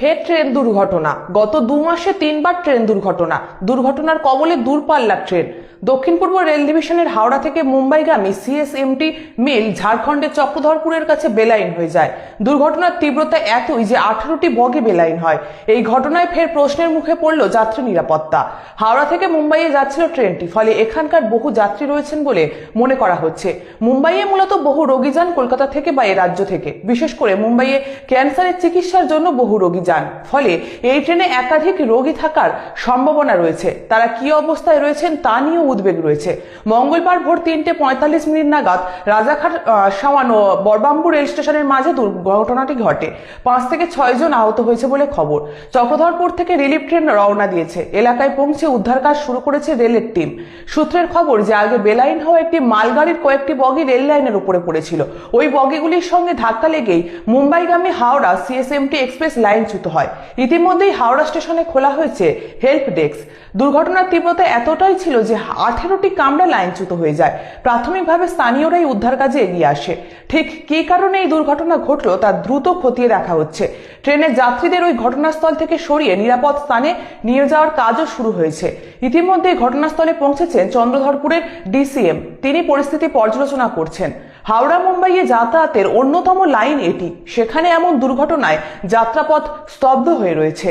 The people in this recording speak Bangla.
ফের ট্রেন দুর্ঘটনা। গত দু মাসে তিনবার ট্রেন দুর্ঘটনা। দুর্ঘটনার কবলে দূরপাল্লার ট্রেন। দক্ষিণ পূর্ব রেল ডিভিশনের হাওড়া থেকে মুম্বাইগামী সিএসএমটি মিল ঝাড়খণ্ডের চক্রধরপুরের কাছে বেলাইন হয়ে যায়। দুর্ঘটনার তীব্রতা এতই যে আঠারোটি বগে বেলাইন হয়। এই ঘটনায় ফের প্রশ্নের মুখে পড়ল যাত্রী নিরাপত্তা। হাওড়া থেকে মুম্বাইয়ে যাচ্ছিল ট্রেনটি, ফলে এখানকার বহু যাত্রী রয়েছেন বলে মনে করা হচ্ছে। মুম্বাইয়ে মূলত বহু রোগী যান কলকাতা থেকে বা এ রাজ্য থেকে। বিশেষ করে মুম্বাইয়ে ক্যান্সারের চিকিৎসার জন্য বহু রোগী যান। ফলে এই ট্রেনে একাধিক রোগী থাকার সম্ভাবনা রয়েছে। তারা কি অবস্থায় রয়েছেন তা নিয়েও উদ্বেগ রয়েছে। মঙ্গলবার ভোর তিনটে পঁয়তাল্লিশ মিনিট নাগাদ রাজাঘাট সাওয়ান ও বরবাম্বু রেল স্টেশনের মাঝে দুর্ঘটনাটি ঘটে। পাঁচ থেকে ছয় জন আহত হয়েছে বলে খবর। চক্রধরপুর থেকে রিলিফ ট্রেন রওনা দিয়েছে। এলাকায় পৌঁছে উদ্ধার কাজ শুরু করেছে রেলের টিম। সূত্রের খবর, যে আগে বেলাইন হওয়া একটি মালগাড়ির কয়েকটি বগি রেল লাইনের উপরে পড়েছিল। ওই বগিগুলির সঙ্গে ধাক্কা লেগেই মুম্বাইগামী হাওড়া সিএসএমটি এক্সপ্রেস লাইনচ্যুত হয়। ইতিমধ্যেই হাওড়া স্টেশনে খোলা হয়েছে হেল্প ডেস্ক। দুর্ঘটনার তীব্রতা এতটাই ছিল যে আঠেরোটি কামরা লাইনচ্যুত হয়ে যায়। প্রাথমিকভাবে স্থানীয়রাই উদ্ধার কাজে এগিয়ে আসে। ঠিক কী কারণে এই দুর্ঘটনা ঘটলো তা দ্রুত খতিয়ে দেখা হচ্ছে। ট্রেনের যাত্রীদের ওই ঘটনাস্থল থেকে সরিয়ে নিরাপদ স্থানে নিয়ে যাওয়ার কাজও শুরু হয়েছে। ইতিমধ্যে ঘটনাস্থলে পৌঁছেছেন চন্দ্রধরপুরের ডিসিএম। তিনি পরিস্থিতি পর্যালোচনা করছেন। হাওড়া মুম্বাইয়ে যাতায়াতের অন্যতম লাইন এটি। সেখানে এমন দুর্ঘটনায় যাত্রাপথ স্তব্ধ হয়ে রয়েছে।